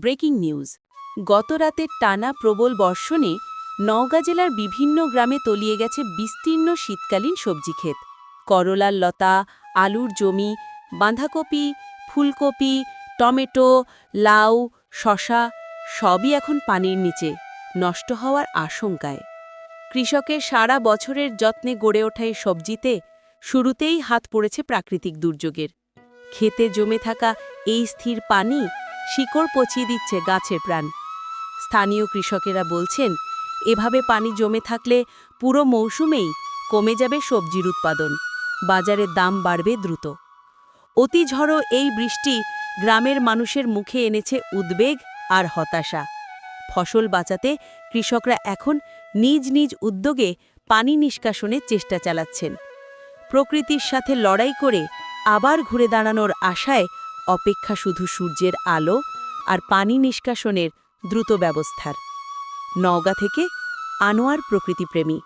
Breaking news. গত রাতের টানা প্রবল বর্ষণে নওগাঁ জেলার বিভিন্ন গ্রামে তলিয়ে গেছে বিস্তীর্ণ শীতকালীন সবজি ক্ষেত। করলার লতা, আলুর জমি, বাঁধাকপি, ফুলকপি, টমেটো, লাউ শশা সবই এখন পানির নিচে, নষ্ট হওয়ার আশঙ্কায়। কৃষকের সারা বছরের যত্নে গড়ে ওঠা এই সবজিতে শুরুতেই হাত পড়েছে প্রাকৃতিক দুর্যোগের। খেতে জমে থাকা এই স্থির পানি শিকড় পচিয়ে দিচ্ছে গাছের প্রাণ। স্থানীয় কৃষকেরা বলছেন, এভাবে পানি জমে থাকলে পুরো মৌসুমেই কমে যাবে সবজির উৎপাদন। বাজারের দাম বাড়বে দ্রুত। অতি ঝড়ো এই বৃষ্টি গ্রামের মানুষের মুখে এনেছে উদ্বেগ আর হতাশা। ফসল বাঁচাতে কৃষকরা এখন নিজ নিজ উদ্যোগে পানি নিষ্কাশনের চেষ্টা চালাচ্ছেন। প্রকৃতির সাথে লড়াই করে আবার ঘুরে দাঁড়ানোর আশায় অপেক্ষা শুধু সূর্যের আলো আর পানি নিষ্কাশনের দ্রুত ব্যবস্থার। নওগা থেকে আনোয়ার প্রকৃতিপ্রেমী।